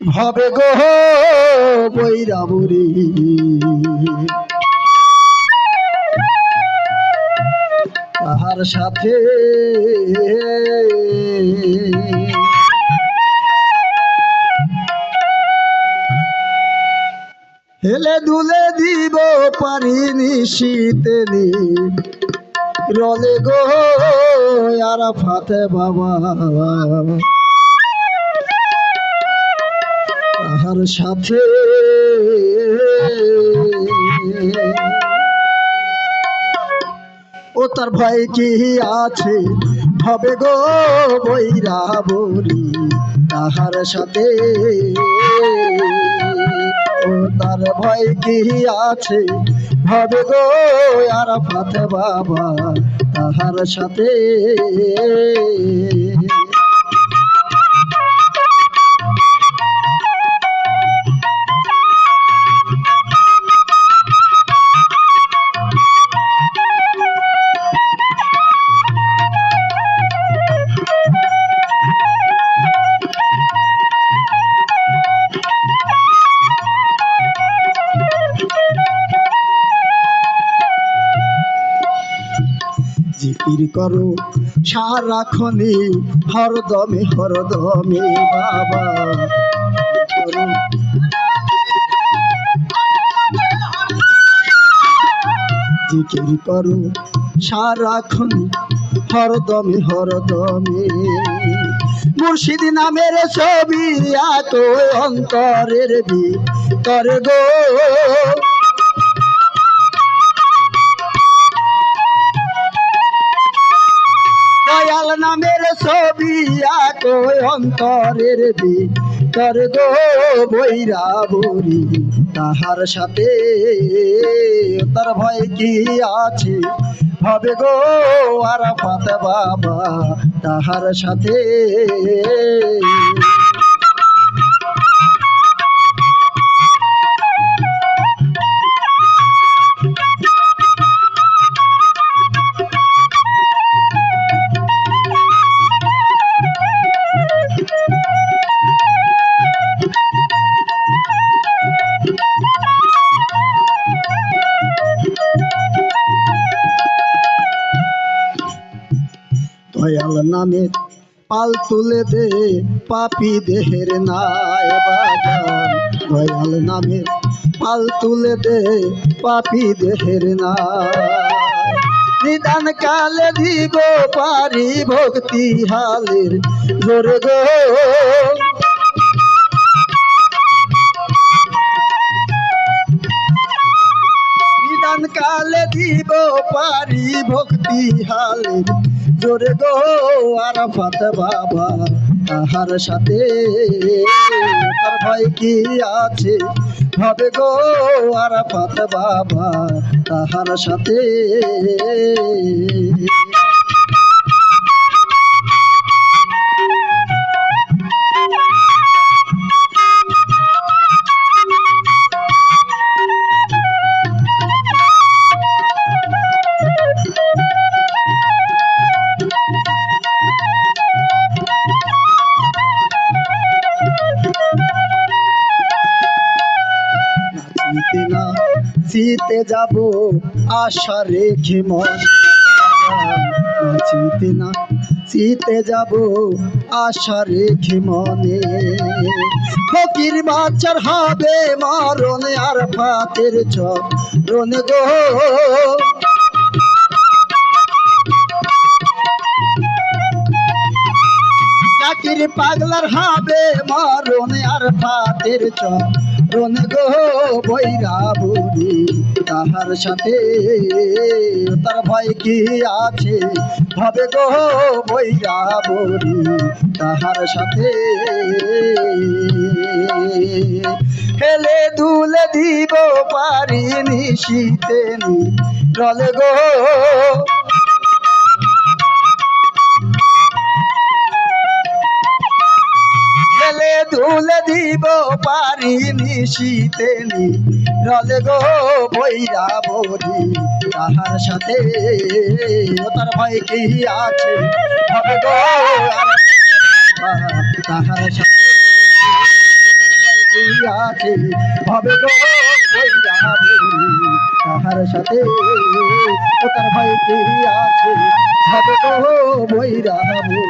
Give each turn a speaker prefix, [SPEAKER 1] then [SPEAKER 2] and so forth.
[SPEAKER 1] ভবে গো বৈরাবুরি। তাহার সাথে হেলে দুলে দিব পারিনি শীতেনি রলে গো আর ফাতে বাবা। সাথে। ও তার ভয় কি আছে? হবে গো বৈরা বলি তাহার সাথে। ও তার ভয় কি আছে? হবে গো আর ফাতে বাবা, তাহার সাথে। জিকির করো। সারাক্ষণে হরদমে হরদমে বাবা। করো জিকির করো। সারাক্ষণ হরদমে হরদমে মুর্শিদ নামের ছবি এত অন্তরের ভিতর গো। তার গো বৈরা বলি তাহার সাথে তার ভয় কি আছে? হবে গো আর বাবা, তাহার সাথে দয়াল নামে পাল তুলে দে পাপি দেহের নাই বাজান দয়াল নামে পাল তুলে দে পাপি দেহের নাই নিদান কালে দিব পারি ভক্তি হালের জোর গো। নিদান কালে দিব পারি ভক্তি হালের জোরে গো আরাফাত বাবা, তাহার সাথে তার ভাই কি আছে? হবে গো আরাফাত বাবা, তাহার সাথে শীতে যাব, আশা রেখে মন নাচিতে না শীতে যাব, আশা রেখে মনে। ফকির বাচ্চার হবে মরণ আর ফাতের চরণ গো। চাকির পাগলার হবে মরণ আর ফাতের চরণ গো বৈরা বুড়ি তাহার সাথে তার ভয় কি আছে? হবে গো বৈরা বুড়ি তাহার সাথে হেলে দুলে দিব পারিনি শীতেনি রলে গো ধুলে দিব পারিনি শীতেনি রলে গো বৈরা বরি তাহার সাথে তার ভাই কি আছে? হবে গো তাহার সাথে আছে হবে গো বৈরা বলি, তাহার সাথে তার ভাই কি আছে? হবে গো বৈরা বলি।